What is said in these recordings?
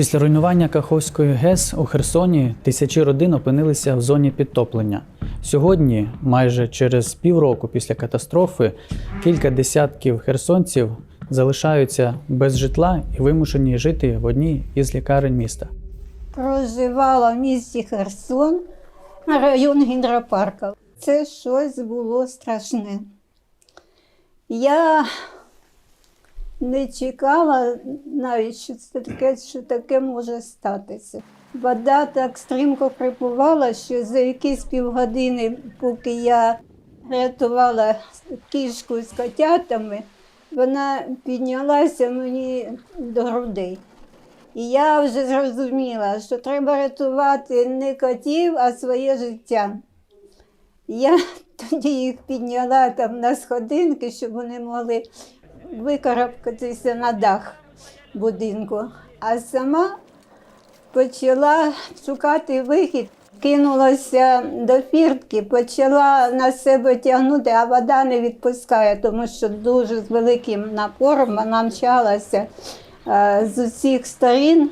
Після руйнування Каховської ГЕС у Херсоні тисячі родин опинилися в зоні підтоплення. Сьогодні, майже через півроку після катастрофи, кілька десятків херсонців залишаються без житла і вимушені жити в одній із лікарень міста. проживала в місті Херсон, район гідропарка. Це щось було страшне. Я не чекала навіть, що це таке, що таке може статися. Вода так стрімко припливала, що за якісь півгодини, поки я рятувала кішку з котятами, вона піднялася мені до грудей. І я вже зрозуміла, що треба рятувати не котів, а своє життя. Я тоді їх підняла там на сходинки, щоб вони могли викарабкатися на дах будинку. А сама почала шукати вихід, кинулася до фіртки, почала на себе тягнути, а вода не відпускає, тому що дуже з великим напором вона мчалася е, з усіх сторін.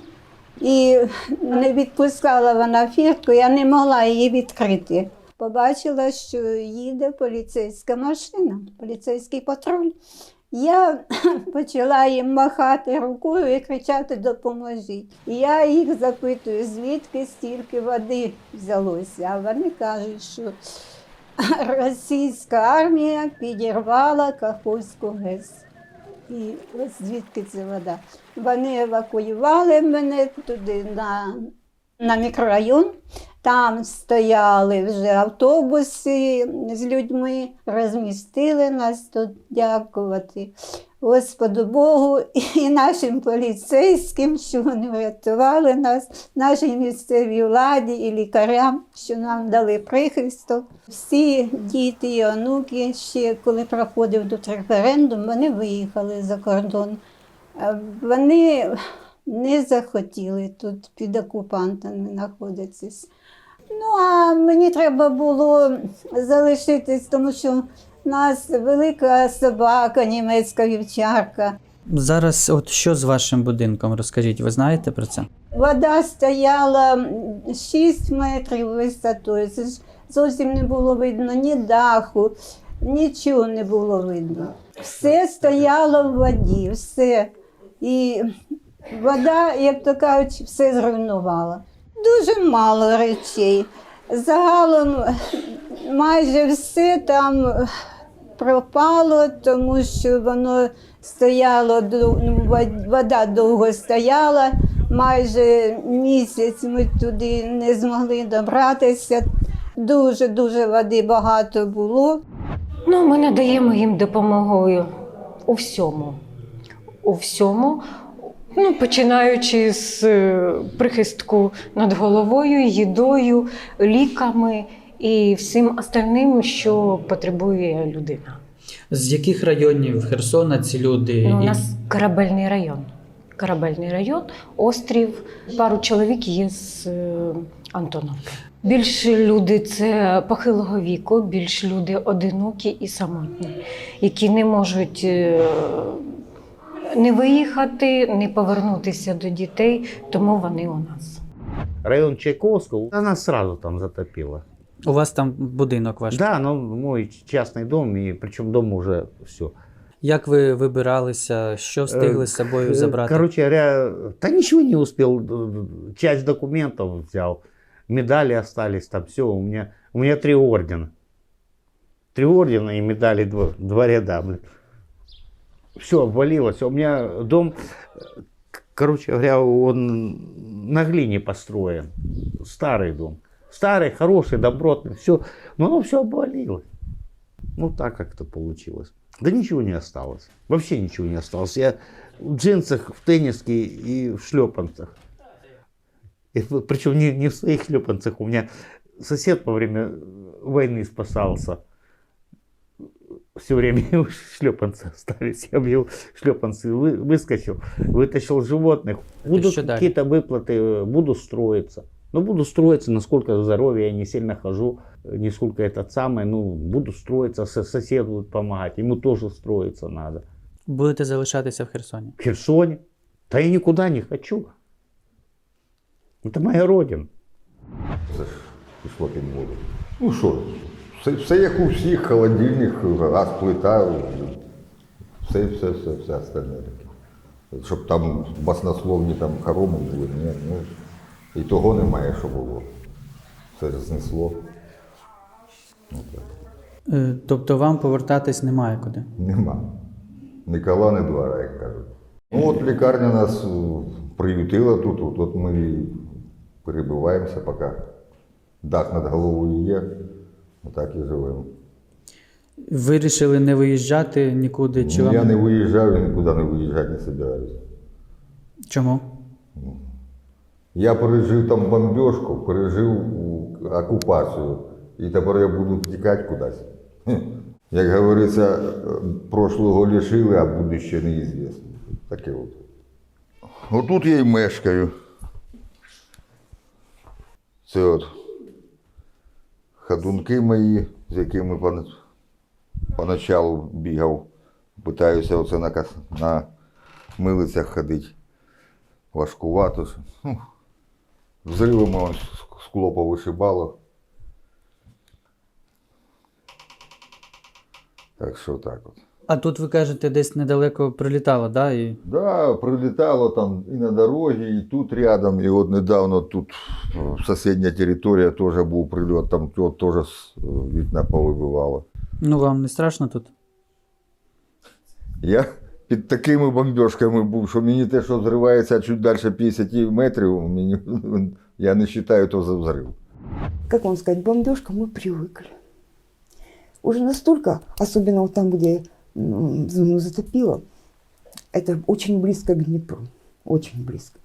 І не відпускала вона фіртку, я не могла її відкрити. Побачила, що їде поліцейська машина, поліцейський патруль. Я почала їм махати рукою і кричати Допоможіть. Я їх запитую, звідки стільки води взялося. А вони кажуть, що російська армія підірвала Каховську ГЕС. І ось звідки ця вода. Вони евакуювали мене туди на, на мікрорайон. Там стояли вже автобуси з людьми, розмістили нас тут дякувати Господу Богу і нашим поліцейським, що вони врятували нас, нашій місцевій владі і лікарям, що нам дали прихисток. Всі діти і онуки, ще коли проходив тут референдум, вони виїхали за кордон. Е, Вони не захотіли тут під окупантами знаходитись. Ну, а мені треба було залишитись, тому що в нас велика собака, німецька вівчарка. Зараз, от що з вашим будинком? Розкажіть, ви знаєте про це? Вода стояла 6 метрів висотою. Це ж зовсім не було видно ні даху, нічого не було видно. Все стояло в воді, все. І вода, як то кажуть, все зруйнувала. Дуже мало речей. Загалом майже все там пропало, тому що воно стояло, ну, вод- вода довго стояла. Майже місяць ми туди не змогли добратися. Дуже-дуже води багато було. Ну, ми надаємо їм допомогою у всьому. У всьому. Ну, починаючи з е, прихистку над головою, їдою, ліками і всім остальним, що потребує людина. З яких районів Херсона ці люди? Ну, у нас корабельний район. Корабельний район, острів. Пару чоловік є з е, Антоновки. Більш люди це похилого віку, більш люди одинокі і самотні, які не можуть е, не виїхати, не повернутися до дітей, тому вони у нас. Район Чайковского, она сразу там затопила. У вас там будинок ваш? Да, но мой частный дом, и причем дом уже все. Як ви вибиралися? Що встигли з собою забрати? Короче говоря, да ничего не успел. э, Часть документов взял, медали остались там, все. У меня, у меня три ордена. Три ордена и медали два, два ряда. Все обвалилось. У меня дом, короче говоря, он на глине построен. Старый дом. Старый, хороший, добротный, все. Но оно все обвалилось. Ну, так как-то получилось. Да ничего не осталось. Вообще ничего не осталось. Я в джинсах, в тенниске и в шлепанцах. причем не, не в своих шлепанцах. У меня сосед во время войны спасался. Все время его шлепанцы остались. Я в его шлепанцы вы- выскочил, вытащил животных. Будут что далее? какие-то выплаты, э, буду строиться. Ну, буду строиться, насколько здоровье, я не сильно хожу, э, не сколько этот самый, ну, буду строиться, со- сосед будет помогать, ему тоже строиться надо. Будете залишатися в Херсоні? В Херсоне. Да я никуда не хочу. Это моя родина. Це ж пішло під воду. Ну що, Все, все як у всіх, холодильник, газ, плита, все, все, все, все остальне таке. Щоб там баснословні там хороми були, ні, ну, і того немає, що було. Все знесло. Ну. Е, Тобто вам повертатись немає куди. Нема. Ні кола, ні двора, як кажуть. Ну от лікарня нас е, приютила тут, от, от ми перебуваємося, поки дах над головою є, отак і живемо. Вирішили не виїжджати нікуди, чи Ну, Я не виїжджав і нікуди не виїжджати не собираюся. чому? Я пережив там бомбежку, пережив окупацію, і тепер я буду тікати кудись. Як говориться, е, прошлого лишили, а будуще неізвісно. Таке от. Отут я і мешкаю. Це от ходунки мої, з якими пон- поначалу бігав. Питаюся оце на, на милицях ходити. Важкувато. Ну, взривами скло повишибало. Так що так от. А тут ви кажете, десь недалеко прилітало, да? І... Да, прилетало там і на дорогі, і тут рядом. І от недавно тут сусідня територія теж був прильот, там теж з е, вікна повибивало. Ну вам не страшно тут? Я під такими бомбіжками був, що мені те, що зривається чуть далі 50 метрів, мені, я не вважаю то за взрив. как вам сказать, бомбежка мы привыкли. Уже настолько, особенно вот там, где м, зону затопило, это очень близко к Днепру, очень близко.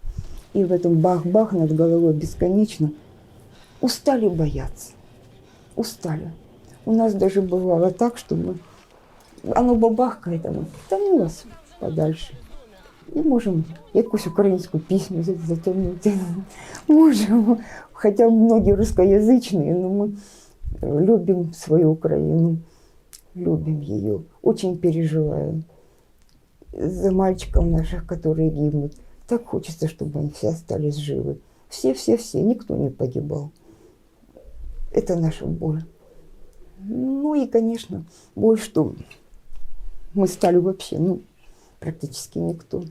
И в этом бах-бах над головой бесконечно. Устали бояться, устали. У нас даже бывало так, что мы, оно бабахкает, оно, да ну вас подальше. І можемо якусь українську пісню за- затягнути. Можемо. Хотя многие русскоязычные, но мы э, любим свою Украину, любим ее, очень переживаем за мальчиков наших, которые гибнут. Так хочется, чтобы они все остались живы. Все-все-все, никто не погибал. Это наша боль. Ну и, конечно, боль, что мы стали вообще, ну, практически никто.